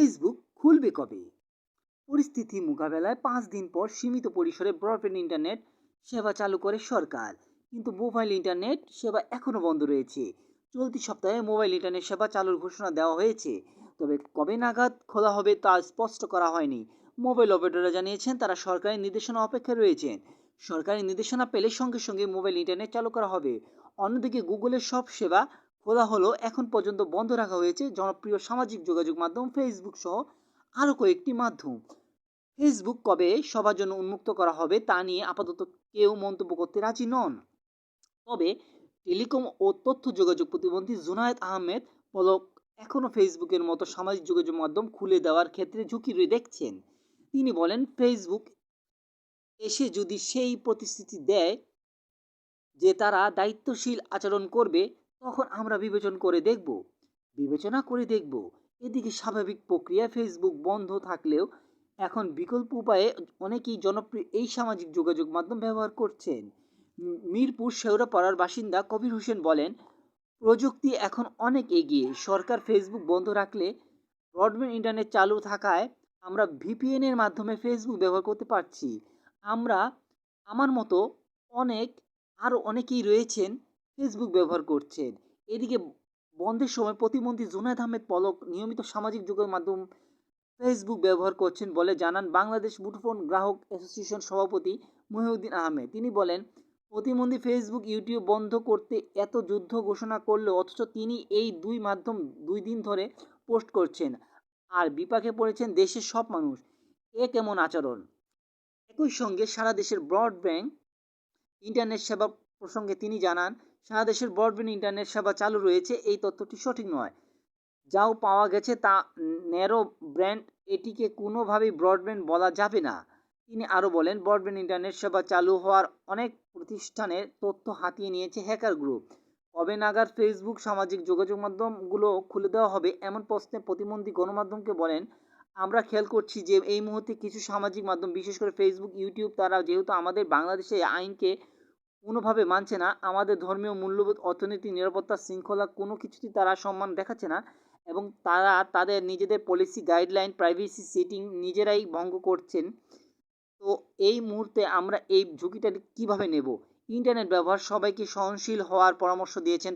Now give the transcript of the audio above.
Facebook খুলবে কবে? পরিস্থিতি মোকাবেলায় পাঁচ দিন পর সীমিত পরিসরে ব্রডব্যান্ড ইন্টারনেট সেবা চালু করে সরকার। কিন্তু মোবাইল ইন্টারনেট সেবা এখনও বন্ধ রয়েছে। চলতি সপ্তাহে মোবাইল ইন্টারনেট সেবা চালুর ঘোষণা দেওয়া হয়েছে। তবে কবে নাগাদ খোলা হবে তা স্পষ্ট করা হয়নি। মোবাইল অপারেটররা জানিয়েছেন, তারা সরকারি নির্দেশনা অপেক্ষায় রয়েছেন। সরকারি নির্দেশনা পেলে সঙ্গে সঙ্গে মোবাইল ইন্টারনেট চালু করা হবে। অন্যদিকে গুগলের সব সেবা খোলা হলো এখন পর্যন্ত বন্ধ রাখা হয়েছে জনপ্রিয় সামাজিক যোগাযোগ মাধ্যম ফেসবুক সহ আরও কয়েকটি মাধ্যম। ফেসবুক কবে সবার জন্য উন্মুক্ত করা হবে তা নিয়ে আপাতত কেউ মন্তব্য করতে রাজি নন। তবে টেলিকম ও তথ্য যোগাযোগ প্রতিমন্ত্রী জুনায়েদ আহমেদ পলক এখনও ফেসবুকের মতো সামাজিক যোগাযোগ মাধ্যম খুলে দেওয়ার ক্ষেত্রে ঝুঁকি দেখছেন। তিনি বলেন ফেসবুক এসে যদি সেই প্রতিশ্রুতি দেয় যে তারা দায়িত্বশীল আচরণ করবে তখন আমরা বিবেচনা করে দেখব, বিবেচনা করে দেখব, এদিকে স্বাভাবিক প্রক্রিয়া ফেসবুক বন্ধ থাকলেও এখন বিকল্প উপায়ে অনেকেই জনপ্রিয় এই সামাজিক যোগাযোগ মাধ্যম ব্যবহার করছেন। মিরপুর শেওড়াপাড়ার বাসিন্দা কবির হোসেন বলেন, প্রযুক্তি এখন অনেক এগিয়ে, সরকার ফেসবুক বন্ধ রাখলে ব্রডব্যান্ড ইন্টারনেট চালু থাকায় আমরা ভিপিএন এর মাধ্যমে ফেসবুক ব্যবহার করতে পারছি। আমরা, আমার মতো অনেক, আরও অনেকেই রয়েছেন ফেসবুক ব্যবহার করছেন। এদিকে বন্ধের সময় প্রতিমন্ত্রী জুনায়দ আহমেদ পলক নিয়মিত সামাজিক যোগাযোগ মাধ্যম ফেসবুক ব্যবহার করছেন বলে জানান বাংলাদেশ মুঠোফোন গ্রাহক অ্যাসোসিয়েশন সভাপতি মহিউদ্দিন আহমেদ। তিনি বলেন, প্রতিমন্ত্রী ফেসবুক ইউটিউব বন্ধ করতে এত যুদ্ধ ঘোষণা করলেও অথচ তিনি এই দুই মাধ্যম দুই দিন ধরে পোস্ট করছেন। আর বিপাকে পড়েছেন দেশের সব মানুষ। এ কেমন আচরণ? একই সঙ্গে সারা দেশের ব্রডব্যান্ড ইন্টারনেট সেবা প্রসঙ্গে তিনি জানান সারা দেশের ব্রডব্যান্ড, ইন্টারনেট সেবা চালু রয়েছে। এই তথ্যটি সঠিক নয়। যাও পাওয়া গেছে তা ন্যারো ব্র্যান্ড। এটিকে কোনোভাবেই ব্রডব্যান্ড বলা যাবে না। তিনি আরও বলেন, ব্রডব্যান্ড, ইন্টারনেট সেবা চালু হওয়ার অনেক প্রতিষ্ঠানের তথ্য হাতিয়ে নিয়েছে হ্যাকার গ্রুপ। কবে নাগাদ ফেসবুক সামাজিক যোগাযোগ মাধ্যমগুলো খুলে দেওয়া হবে এমন প্রশ্নে প্রতিমন্ত্রী গণমাধ্যমকে বলেন, আমরা খেয়াল করছি যে এই মুহূর্তে কিছু সামাজিক মাধ্যম, বিশেষ করে ফেসবুক, ইউটিউব, তারা যেহেতু আমাদের বাংলাদেশে আইনকে কোনোভাবে মানছে না। আমাদের ধর্মীয় মূল্যবোধ, অর্থনীতি, নিরাপত্তা শৃঙ্খলা কোনো কিছুতেই তারা সম্মান দেখাচ্ছে না এবং তারা তাদের নিজেদের পলিসি গাইডলাইন প্রাইভেসি সেটিং নিজেরাই ভঙ্গ করছেন। তো এই মুহূর্তে আমরা এই ঝুঁকিটা কীভাবে নেব? ইন্টারনেট ব্যবহার সবাইকে সহনশীল হওয়ার পরামর্শ দিয়েছেন